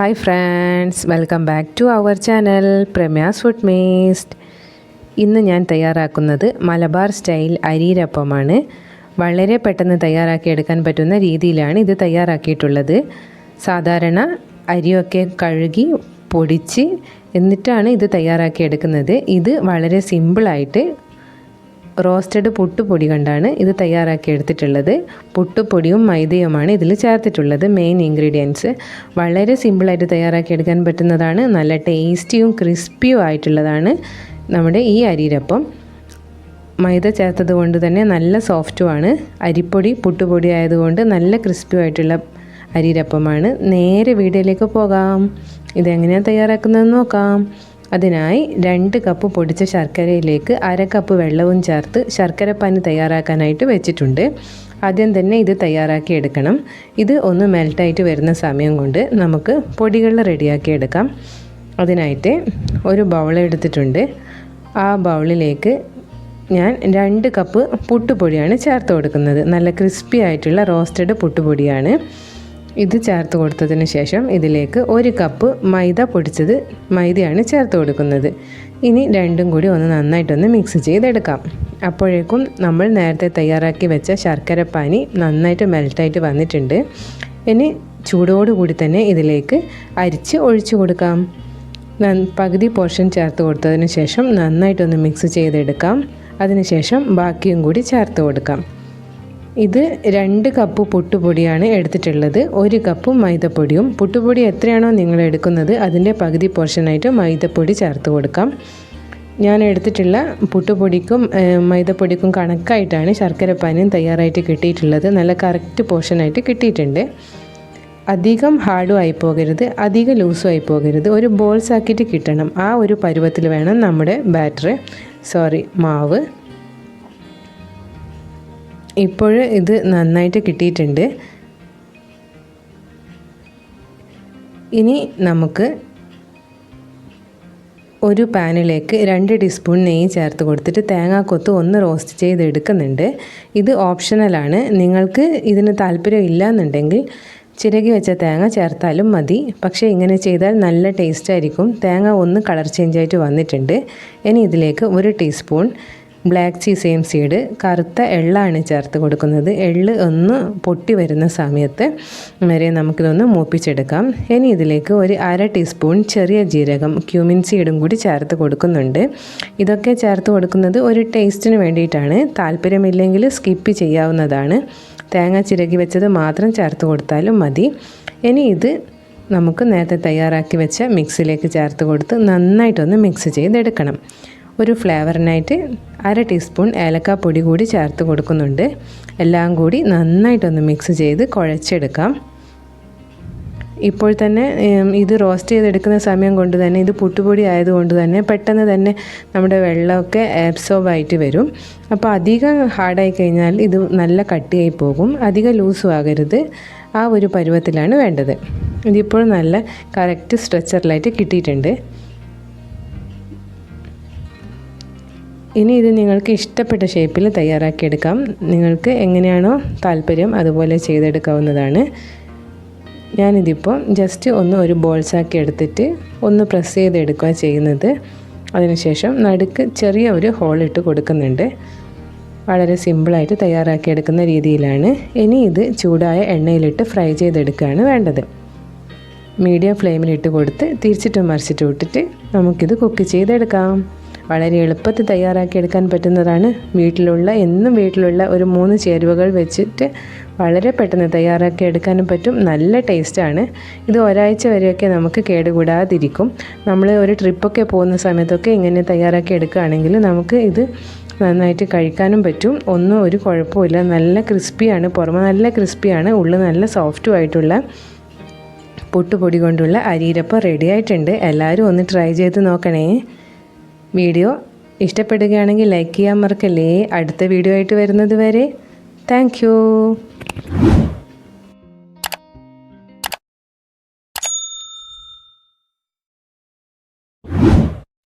Hi friends welcome back to our channel Pramya's food മേസ്റ്റ് ഇന്ന് ഞാൻ തയ്യാറാക്കുന്നത് മലബാർ സ്റ്റൈൽ അരിയിരപ്പമാണ് വളരെ പെട്ടെന്ന് തയ്യാറാക്കിയെടുക്കാൻ പറ്റുന്ന രീതിയിലാണ് ഇത് തയ്യാറാക്കിയിട്ടുള്ളത്. സാധാരണ അരിയൊക്കെ കഴുകി പൊടിച്ച് എന്നിട്ടാണ് ഇത് തയ്യാറാക്കിയെടുക്കുന്നത് ഇത് വളരെ സിമ്പിളായിട്ട് റോസ്റ്റഡ് പുട്ടുപൊടി കൊണ്ടാണ് ഇത് തയ്യാറാക്കി എടുത്തിട്ടുള്ളത്. പുട്ടുപൊടിയും മൈദയുമാണ് ഇതിൽ ചേർത്തിട്ടുള്ളത്. മെയിൻ ഇൻഗ്രീഡിയൻസ് വളരെ സിമ്പിളായിട്ട് തയ്യാറാക്കി എടുക്കാൻ പറ്റുന്നതാണ്. നല്ല ടേസ്റ്റിയും ക്രിസ്പിയും ആയിട്ടുള്ളതാണ് നമ്മുടെ ഈ അരിരപ്പം. മൈദ ചേർത്തത് കൊണ്ട് തന്നെ നല്ല സോഫ്റ്റുമാണ് അരിപ്പൊടി പുട്ടുപൊടി ആയതുകൊണ്ട് നല്ല ക്രിസ്പിയുമായിട്ടുള്ള അരിരപ്പമാണ്. നേരെ വീഡിയോയിലേക്ക് പോകാം. ഇതെങ്ങനെയാണ് തയ്യാറാക്കുന്നതെന്ന് നോക്കാം. അതിനായി രണ്ട് കപ്പ് പൊടിച്ച ശർക്കരയിലേക്ക് അര കപ്പ് വെള്ളവും ചേർത്ത് ശർക്കരപ്പാനി തയ്യാറാക്കാനായിട്ട് വെച്ചിട്ടുണ്ട്. ആദ്യം തന്നെ ഇത് തയ്യാറാക്കി എടുക്കണം. ഇത് ഒന്ന് മെൽട്ടായിട്ട് വരുന്ന സമയം കൊണ്ട് നമുക്ക് പൊടികൾ റെഡിയാക്കി എടുക്കാം. അതിനായിട്ട് ഒരു ബൗൾ എടുത്തിട്ടുണ്ട്. ആ ബൗളിലേക്ക് ഞാൻ രണ്ട് കപ്പ് പുട്ടുപൊടിയാണ് ചേർത്ത് കൊടുക്കുന്നത്. നല്ല ക്രിസ്പി ആയിട്ടുള്ള റോസ്റ്റഡ് പുട്ടുപൊടിയാണ്. ഇത് ചേർത്ത് കൊടുത്തതിന് ശേഷം ഇതിലേക്ക് ഒരു കപ്പ് മൈദ പൊടിച്ചത് മൈദയാണ് ചേർത്ത് കൊടുക്കുന്നത്. ഇനി രണ്ടും കൂടി ഒന്ന് നന്നായിട്ടൊന്ന് മിക്സ് ചെയ്തെടുക്കാം. അപ്പോഴേക്കും നമ്മൾ നേരത്തെ തയ്യാറാക്കി വെച്ച ശർക്കര പാനി നന്നായിട്ട് മെൽട്ടായിട്ട് വന്നിട്ടുണ്ട്. ഇനി ചൂടോടുകൂടി തന്നെ ഇതിലേക്ക് അരിച്ച് ഒഴിച്ചു കൊടുക്കാം. പകുതി പോർഷൻ ചേർത്ത് കൊടുത്തതിന് ശേഷം നന്നായിട്ടൊന്ന് മിക്സ് ചെയ്തെടുക്കാം. അതിനുശേഷം ബാക്കിയും കൂടി ചേർത്ത് കൊടുക്കാം. ഇത് രണ്ട് കപ്പ് പുട്ടുപൊടിയാണ് എടുത്തിട്ടുള്ളത്. ഒരു കപ്പ് മൈദപ്പൊടിയും. പുട്ടുപൊടി എത്രയാണോ നിങ്ങൾ എടുക്കുന്നത് അതിന്റെ പകുതി പോർഷനായിട്ട് മൈദപ്പൊടി ചേർത്ത് കൊടുക്കാം. ഞാൻ എടുത്തിട്ടുള്ള പുട്ടുപൊടിക്കും മൈദപ്പൊടിക്കും കണക്കായിട്ടാണ് ശർക്കര പാനീയം തയ്യാറായിട്ട് കിട്ടിയിട്ടുള്ളത്. നല്ല കറക്റ്റ് പോർഷനായിട്ട് കിട്ടിയിട്ടുണ്ട്. അധികം ഹാർഡും ആയി പോകരുത് അധികം ലൂസും ആയി പോകരുത്. ഒരു ബോൾസ് ആക്കിയിട്ട് കിട്ടണം. ആ ഒരു പരുവത്തിൽ വേണം നമ്മുടെ ബാറ്റർ സോറി മാവ് ഇപ്പോൾ ഇത് നന്നായിട്ട് കിട്ടിയിട്ടുണ്ട്. ഇനി നമുക്ക് ഒരു പാനിലേക്ക് രണ്ട് ടീസ്പൂൺ നെയ്യ് ചേർത്ത് കൊടുത്തിട്ട് തേങ്ങാക്കൊത്ത് ഒന്ന് റോസ്റ്റ് ചെയ്തെടുക്കുന്നുണ്ട്. ഇത് ഓപ്ഷണലാണ് നിങ്ങൾക്ക് ഇതിന് താല്പര്യം ഇല്ല എന്നുണ്ടെങ്കിൽ ചിരകി വെച്ച തേങ്ങ ചേർത്താലും മതി. പക്ഷേ ഇങ്ങനെ ചെയ്താൽ നല്ല ടേസ്റ്റ് ആയിരിക്കും. തേങ്ങ ഒന്ന് കളർ ചേഞ്ചായിട്ട് വന്നിട്ടുണ്ട്. ഇനി ഇതിലേക്ക് ഒരു ടീസ്പൂൺ ബ്ലാക്ക് ചീസയും സീഡ് കറുത്ത എള്ളാണ് ചേർത്ത് കൊടുക്കുന്നത്. എള്ള് ഒന്ന് പൊട്ടി വരുന്ന സമയത്ത് വരെ നമുക്കിതൊന്ന് മൂപ്പിച്ചെടുക്കാം. ഇനി ഇതിലേക്ക് ഒരു അര ടീസ്പൂൺ ചെറിയ ജീരകം ക്യൂമിൻ സീഡും കൂടി ചേർത്ത് കൊടുക്കുന്നുണ്ട്. ഇതൊക്കെ ചേർത്ത് കൊടുക്കുന്നത് ഒരു ടേസ്റ്റിന് വേണ്ടിയിട്ടാണ്. താല്പര്യമില്ലെങ്കിൽ സ്കിപ്പ് ചെയ്യാവുന്നതാണ്. തേങ്ങ ചിരകി വെച്ചത് മാത്രം ചേർത്ത് കൊടുത്താലും മതി. ഇനി ഇത് നമുക്ക് നേരത്തെ തയ്യാറാക്കി വെച്ച മിക്സിലേക്ക് ചേർത്ത് കൊടുത്ത് നന്നായിട്ടൊന്ന് മിക്സ് ചെയ്തെടുക്കണം. ഒരു ഫ്ലേവറിനായിട്ട് അര ടീസ്പൂൺ ഏലക്കാപ്പൊടി കൂടി ചേർത്ത് കൊടുക്കുന്നുണ്ട്. എല്ലാം കൂടി നന്നായിട്ടൊന്ന് മിക്സ് ചെയ്ത് കുഴച്ചെടുക്കാം. ഇപ്പോൾ തന്നെ ഇത് റോസ്റ്റ് ചെയ്തെടുക്കുന്ന സമയം കൊണ്ട് തന്നെ ഇത് പുട്ടുപൊടി ആയതുകൊണ്ട് തന്നെ പെട്ടെന്ന് തന്നെ നമ്മുടെ വെള്ളമൊക്കെ ആബ്സോർബ് ആയിട്ട് വരും. അപ്പോൾ അധികം ഹാർഡായി കഴിഞ്ഞാൽ ഇത് നല്ല കട്ടിയായി പോകും. അധികം ലൂസും ആകരുത്. ആ ഒരു പരുവത്തിലാണ് വേണ്ടത്. ഇതിപ്പോൾ നല്ല കറക്റ്റ് സ്ട്രെച്ചറിലായിട്ട് കിട്ടിയിട്ടുണ്ട്. ഇനി ഇത് നിങ്ങൾക്ക് ഇഷ്ടപ്പെട്ട ഷേപ്പിൽ തയ്യാറാക്കിയെടുക്കാം. നിങ്ങൾക്ക് എങ്ങനെയാണോ താല്പര്യം അതുപോലെ ചെയ്തെടുക്കാവുന്നതാണ്. ഞാനിതിപ്പോൾ ജസ്റ്റ് ഒന്ന് ഒരു ബോൾസാക്കി എടുത്തിട്ട് ഒന്ന് പ്രസ് ചെയ്തെടുക്കുക ചെയ്യുന്നത്. അതിനുശേഷം നടുക്ക് ചെറിയ ഒരു ഹോൾ ഇട്ട് കൊടുക്കുന്നുണ്ട്. വളരെ സിമ്പിളായിട്ട് തയ്യാറാക്കിയെടുക്കുന്ന രീതിയിലാണ്. ഇനി ഇത് ചൂടായ എണ്ണയിലിട്ട് ഫ്രൈ ചെയ്തെടുക്കുകയാണ് വേണ്ടത്. മീഡിയം ഫ്ലെയിമിലിട്ട് കൊടുത്ത് തിരിച്ചിട്ടും മറിച്ചിട്ടും ഇട്ടിട്ട് നമുക്കിത് കുക്ക് ചെയ്തെടുക്കാം. വളരെ എളുപ്പത്തിൽ തയ്യാറാക്കി എടുക്കാൻ പറ്റുന്നതാണ്. വീട്ടിലുള്ള എന്നും വീട്ടിലുള്ള ഒരു മൂന്ന് ചേരുവകൾ വെച്ചിട്ട് വളരെ പെട്ടെന്ന് തയ്യാറാക്കി എടുക്കാനും പറ്റും. നല്ല ടേസ്റ്റാണ്. ഇത് ഒരാഴ്ച വരെയൊക്കെ നമുക്ക് കേടുകൂടാതിരിക്കും. നമ്മൾ ഒരു ട്രിപ്പൊക്കെ പോകുന്ന സമയത്തൊക്കെ ഇങ്ങനെ തയ്യാറാക്കി എടുക്കുകയാണെങ്കിൽ നമുക്ക് ഇത് നന്നായിട്ട് കഴിക്കാനും പറ്റും. ഒന്നും ഒരു കുഴപ്പമില്ല നല്ല ക്രിസ്പിയാണ്. പുറമെ നല്ല ക്രിസ്പിയാണ്. ഉള്ളിൽ നല്ല സോഫ്റ്റും ആയിട്ടുള്ള പുട്ടുപൊടി കൊണ്ടുള്ള അരിയിരപ്പം റെഡി ആയിട്ടുണ്ട്. എല്ലാവരും ഒന്ന് ട്രൈ ചെയ്ത് നോക്കണേ. വീഡിയോ ഇഷ്ടപ്പെടുകയാണെങ്കിൽ ലൈക്ക് ചെയ്യാൻ മറക്കല്ലേ. അടുത്ത വീഡിയോ ആയിട്ട് വരുന്നത് വരെ താങ്ക്